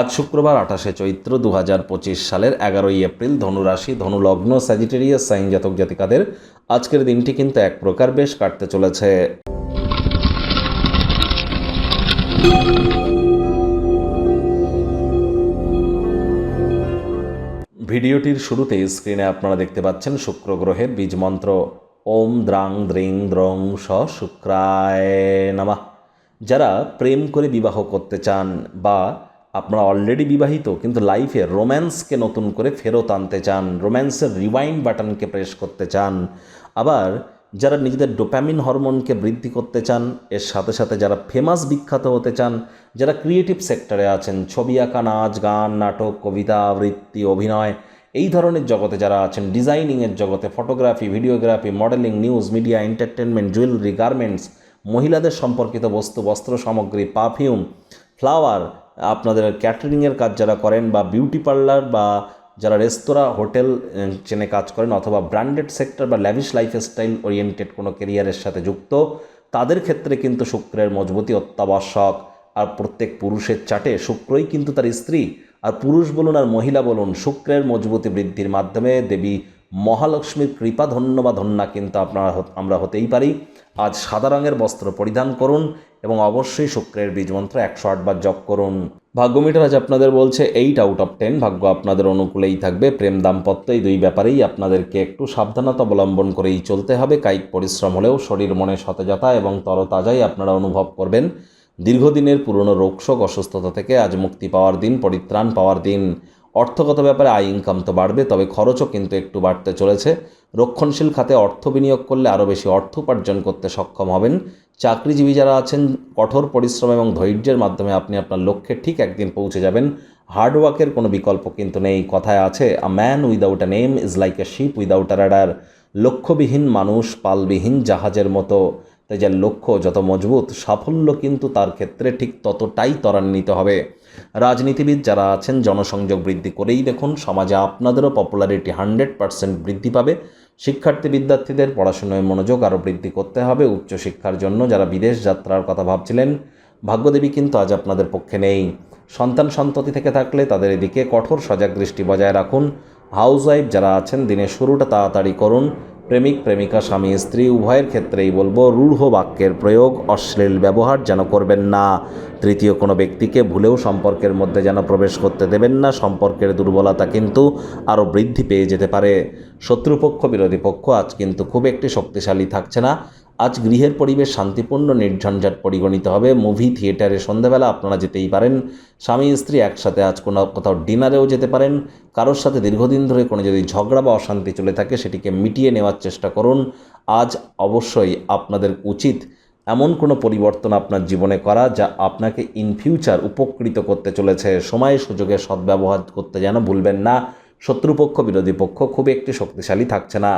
আজ শুক্রবার আঠাশে চৈত্র দু হাজার পঁচিশ সালের এগারোই এপ্রিল ধনুরাশি, ধনুলগ্ন স্যাজিটেরিয়াস সাইন জাতক জাতিকাদের আজকের দিনটি কিন্তু এক প্রকার বেশ কাটতে চলেছে। ভিডিওটির শুরুতে স্ক্রিনে আপনারা দেখতে পাচ্ছেন শুক্র গ্রহের বীজ মন্ত্র। ওম দ্রাং দ্রিং দ্রং স শুক্রায় নামা। যারা প্রেম করে বিবাহ করতে চান বা আপনারা অলরেডি বিবাহিত, কিন্তু লাইফে রোম্যান্সকে নতুন করে ফেরত আনতে চান রোম্যান্সের রিওয়াইন্ড বাটনকে প্রেস করতে চান, আবার যারা নিজেদের ডোপ্যামিন হরমোনকে বৃদ্ধি করতে চান, এর সাথে সাথে যারা ফেমাস বিখ্যাত হতে চান, যারা ক্রিয়েটিভ সেক্টরে আছেন, ছবি আঁকা, নাচ, গান, নাটক, কবিতা, আবৃত্তি, অভিনয়, এই ধরনের জগতে যারা আছেন ডিজাইনিংয়ের জগতে photography videography modelling news media entertainment jewellery garments মহিলাদের সম্পর্কিত বস্তু, বস্ত্র সামগ্রী পারফিউম ফ্লাওয়ার, আপনাদের ক্যাটারিংয়ের কাজ যারা করেন বা বিউটি পার্লার বা যারা রেস্তোরাঁ, হোটেল চেনে কাজ করেন অথবা ব্র্যান্ডেড সেক্টর বা ল্যাভিশ লাইফস্টাইল ওরিয়েন্টেড কোনো কেরিয়ারের সাথে যুক্ত, তাদের ক্ষেত্রে কিন্তু শুক্রের মজবুতি অত্যাবশ্যক। আর প্রত্যেক পুরুষের চাটে শুক্রই কিন্তু তার স্ত্রী। আর পুরুষ বলুন আর মহিলা বলুন, শুক্রের মজবুতি বৃদ্ধির মাধ্যমে দেবী মহালক্ষ্মীর কৃপা ধন্য বা ধন্যা কিন্তু আপনারা আমরা হতেই পারি। আজ সাদা রঙের বস্ত্র পরিধান করুন এবং অবশ্যই শুক্রের বীজমন্ত্র একশো আটবার জপ করুন। ভাগ্য ভাগ্যমিটার আজ আপনাদের বলছে এইট আউট অফ টেন ভাগ্য আপনাদের অনুকূলেই থাকবে। প্রেম দাম্পত্য এই দুই ব্যাপারেই আপনাদেরকে একটু সাবধানতা অবলম্বন করেই চলতে হবে। কায়িক পরিশ্রম হলেও শরীর, মনে সতেজতা এবং তরতাজাই আপনারা অনুভব করবেন। দীর্ঘদিনের পুরনো রোগশোক অসুস্থতা থেকে আজ মুক্তি পাওয়ার দিন, পরিত্রাণ পাওয়ার দিন। অর্থগত ব্যাপারে আয় ইনকাম তো বাড়বে, তবে খরচও কিন্তু একটু বাড়তে চলেছে। রক্ষণশীল খাতে অর্থ বিনিয়োগ করলে আরও বেশি অর্থ উপার্জন করতে সক্ষম হবেন। চাকরিজীবী যারা আছেন, কঠোর পরিশ্রম এবং ধৈর্যের মাধ্যমে আপনি আপনার লক্ষ্যে ঠিক একদিন পৌঁছে যাবেন। হার্ডওয়ার্কের কোনো বিকল্প কিন্তু নেই, কথায় আছে a man without a name is like a ship without a rudder লক্ষ্যবিহীন মানুষ, পালবিহীন জাহাজের মতো। তাই যার লক্ষ্য যত মজবুত, সাফল্য কিন্তু তার ক্ষেত্রে ঠিক ততটাই ত্বরান্বিত হবে। রাজনীতিবিদ যারা আছেন, জনসংযোগ বৃদ্ধি করেই দেখুন, সমাজে আপনাদেরও পপুলারিটি হান্ড্রেড পার্সেন্ট বৃদ্ধি পাবে। শিক্ষার্থী বিদ্যার্থীদের পড়াশোনায় মনোযোগ আরও বৃদ্ধি করতে হবে। উচ্চশিক্ষার জন্য যারা বিদেশ যাত্রার কথা ভাবছিলেন, ভাগ্যদেবী কিন্তু আজ আপনাদের পক্ষে নেই। সন্তান সন্ততি থেকে থাকলে তাদের এদিকে কঠোর সজাগ দৃষ্টি বজায় রাখুন। হাউস ওয়াইফ যারা আছেন, দিনের শুরুটা তাড়াতাড়ি করুন। প্রেমিক, প্রেমিকা, স্বামী, স্ত্রী, উভয়ের ক্ষেত্রেই বলব, রূঢ় বাক্যের প্রয়োগ অশ্লীল ব্যবহার যেন করবেন না। তৃতীয় কোনো ব্যক্তিকে ভুলেও সম্পর্কের মধ্যে যেন প্রবেশ করতে দেবেন না, সম্পর্কের দুর্বলতা কিন্তু আরও বৃদ্ধি পেয়ে যেতে পারে। শত্রুপক্ষ, বিরোধী পক্ষ, আজ কিন্তু খুব একটি শক্তিশালী থাকছে না। আজ গৃহের পরিবেশ শান্তিপূর্ণ, নির্ঝঞ্ঝাট পরিগণিত হবে। মুভি থিয়েটারে সন্ধ্যাবেলা আপনারা যেতেই পারেন। স্বামী স্ত্রী একসাথে আজ কোনো কোথাও ডিনারেও যেতে পারেন। কারোর সাথে দীর্ঘদিন ধরে কোনো যদি ঝগড়া বা অশান্তি চলে থাকে, সেটিকে মিটিয়ে নেওয়ার চেষ্টা করুন। আজ অবশ্যই আপনাদের উচিত এমন কোনো পরিবর্তন আপনার জীবনে করা, যা আপনাকে ইন ফিউচার উপকৃত করতে চলেছে। সময়, সুযোগে সদ্ব্যবহার করতে যেন ভুলবেন না। শত্রুপক্ষ, বিরোধী পক্ষ খুব একটি শক্তিশালী থাকছে না।